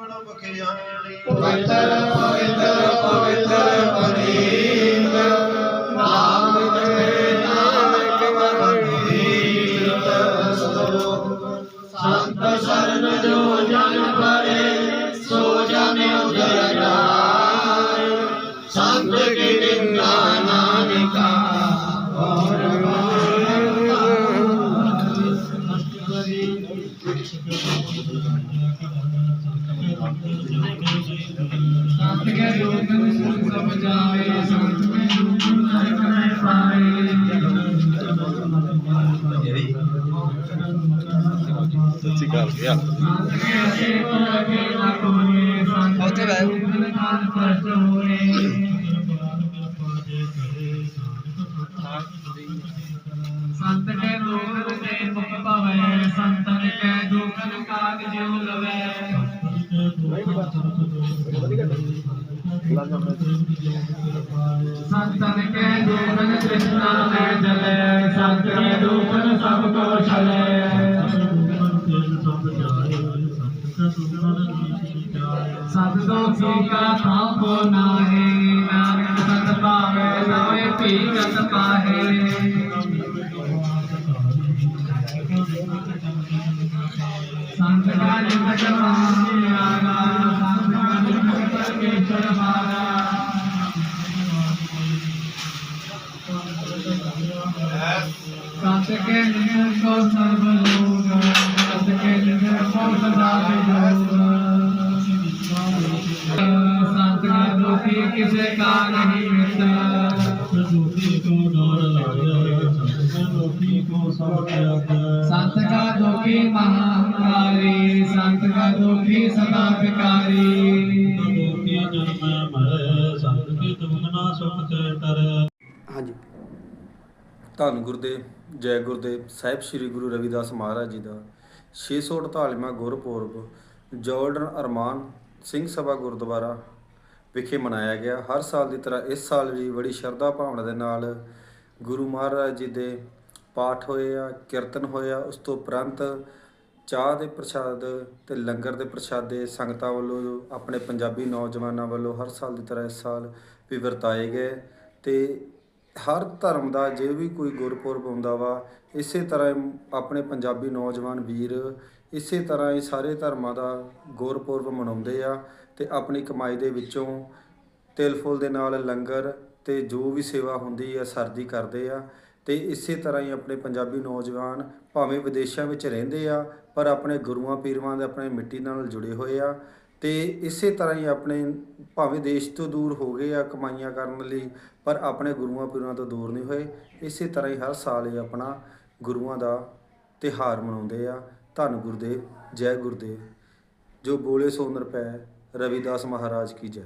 ਗੁਣ ਬਖਿਆਣੀ ਪਵਿੱਤਰ ਪਵਿੱਤਰ ਪਵਿੱਤਰ ਨਾਮ ਤੇ ਨਾਨਕ ਵਰਣੀਤ ਸਤਿ ਸੰਤ ਸਰਨ ਜੋ ਜਨ ਪਰੇ ਸੋ ਜਨ ਉਦਰ ਜਾਏ ਸੰਤ ਕੀ ਨਿੰਦਾ ਨਾਨਕਾ ਔਰ ਸੰਤ ਕੇ ਲੋਕ ਸੁਣ ਸਮਝਾਵੇ ਸੰਤ ਕੇ ਲੋਕ ਹਰਿ ਕਰੇ ਪਾਏ ਸੱਚੀ ਗੱਲ ਗਿਆ ਸੰਤ ਕੇ ਸੇਵ ਲਗੇ ਨਾ ਕੋਏ ਸੰਤ ਉੱਥੇ ਬਹਿ। ਸੰਤਨ ਕੇ ਦੁਖਨ ਤ੍ਰਿਸ਼ਨਾ ਮੈਂ ਜਲੈ, ਸੰਤ ਕੇ ਦੁਖਨ ਸਭ ਕੋ ਛਲੈ। ਸਤ ਦੋਖੀ ਕਾ ਥਾਂ ਕੋ ਨਾਹੀ, ਨਾਨਕ ਸੰਤ ਪਾਵੇ ਨਾਵੇਂ ਭੀ ਗਤ ਪਾਹੇ। ਸੰਤ ਕਾ ਨਿਕਟ ਕੋ ਸਰਬ ਲੋਕ ਸੰਤ ਕੇ ਕੋ ਸਦਾ ਵਿਜੋਗ ਸੰਤ ਕਾ ਦੁਖੀ ਕਿਸੇ ਕਾ ਨਹੀਂ ਮਿੱਤ ਜੋਤੀ ਕੋ ਸਭ ਤਿਆਗਿਆ ਸੰਤ ਕਾ ਦੁਖੀ ਮਹਾਕਾਰੀ ਸੰਤ ਕਾ ਦੁਖੀ ਸਦਾ ਵਿਕਾਰੀ। ਜੋਤੀ ਜਨਮੈ ਮਰੈ ਸੰਤ ਕੀ ਤੁਮਨਾ ਸੁਖ ਤੇ ਟਰੈ ਹਾਂਜੀ। ਧੰਨ ਗੁਰਦੇਵ ਜੈ ਗੁਰਦੇਵ ਸਾਹਿਬ ਸ੍ਰੀ ਗੁਰੂ ਰਵਿਦਾਸ ਮਹਾਰਾਜ ਜੀ ਦਾ 648ਵਾਂ ਗੁਰਪੁਰਬ ਜਾਰਡਨ ਅਰਮਾਨ ਸਿੰਘ ਸਭਾ ਗੁਰਦੁਆਰਾ ਵਿਖੇ ਮਨਾਇਆ ਗਿਆ। ਹਰ ਸਾਲ ਦੀ ਤਰ੍ਹਾਂ ਇਸ ਸਾਲ ਵੀ ਬੜੀ ਸ਼ਰਧਾ ਭਾਵਨਾ ਦੇ ਨਾਲ ਗੁਰੂ ਮਹਾਰਾਜ ਜੀ ਦੇ ਪਾਠ ਹੋਏ ਆ, ਕੀਰਤਨ ਹੋਇਆ ਉਸ ਤੋਂ ਉਪਰੰਤ ਚਾਹ ਦੇ ਪ੍ਰਸ਼ਾਦ ਤੇ ਲੰਗਰ ਦੇ ਪ੍ਰਸ਼ਾਦੇ ਸੰਗਤਾਂ ਵੱਲੋਂ, ਆਪਣੇ ਪੰਜਾਬੀ ਨੌਜਵਾਨਾਂ ਵੱਲੋਂ ਹਰ ਸਾਲ ਦੀ ਤਰ੍ਹਾਂ ਇਸ ਸਾਲ ਵੀ ਵਰਤਾਏ ਗਏ ਤੇ ਹਰ ਧਰਮ ਦਾ ਜੇ ਵੀ ਕੋਈ ਗੁਰਪੁਰਬ ਹੁੰਦਾ ਵਾ, ਇਸੇ ਤਰ੍ਹਾਂ ਹੀ ਆਪਣੇ ਪੰਜਾਬੀ ਨੌਜਵਾਨ ਵੀਰ ਇਸੇ ਤਰ੍ਹਾਂ ਹੀ ਸਾਰੇ ਧਰਮਾਂ ਦਾ ਗੁਰਪੁਰਬ ਮਨਾਉਂਦੇ ਆ ਤੇ ਆਪਣੀ ਕਮਾਈ ਦੇ ਵਿੱਚੋਂ ਤਿਲ ਫੁੱਲ ਦੇ ਨਾਲ ਲੰਗਰ ਤੇ ਜੋ ਵੀ ਸੇਵਾ ਹੁੰਦੀ ਆ, ਸਰਦੀ ਕਰਦੇ ਆ। ਤੇ ਇਸੇ ਤਰ੍ਹਾਂ ਹੀ ਆਪਣੇ ਪੰਜਾਬੀ ਨੌਜਵਾਨ ਭਾਵੇਂ ਵਿਦੇਸ਼ਾਂ ਵਿੱਚ ਰਹਿੰਦੇ ਆ, ਪਰ ਆਪਣੇ ਗੁਰੂਆਂ, ਪੀਰਵਾਂ ਦੇ ਆਪਣੇ ਮਿੱਟੀ ਨਾਲ ਜੁੜੇ ਹੋਏ ਆ ਤੇ ਇਸੇ ਤਰ੍ਹਾਂ ਹੀ ਆਪਣੇ ਭਾਵੇਂ ਦੇਸ਼ ਤੋਂ ਦੂਰ ਹੋ ਗਏ ਆ ਕਮਾਈਆਂ ਕਰਨ ਲਈ, ਪਰ ਆਪਣੇ ਗੁਰੂਆਂ, ਪੀਰਾਂ ਤੋਂ ਦੂਰ ਨਹੀਂ ਹੋਏ। ਇਸੇ ਤਰ੍ਹਾਂ ਹੀ ਹਰ ਸਾਲ ਇਹ ਆਪਣਾ ਗੁਰੂਆਂ ਦਾ ਤਿਹਾਰ ਮਨਾਉਂਦੇ ਆ। ਧੰਨ ਗੁਰਦੇਵ, ਜੈ ਗੁਰਦੇਵ। ਜੋ ਬੋਲੇ ਸੋ ਨਰ ਪੈ ਰਵਿਦਾਸ ਮਹਾਰਾਜ ਕੀ ਜੈ।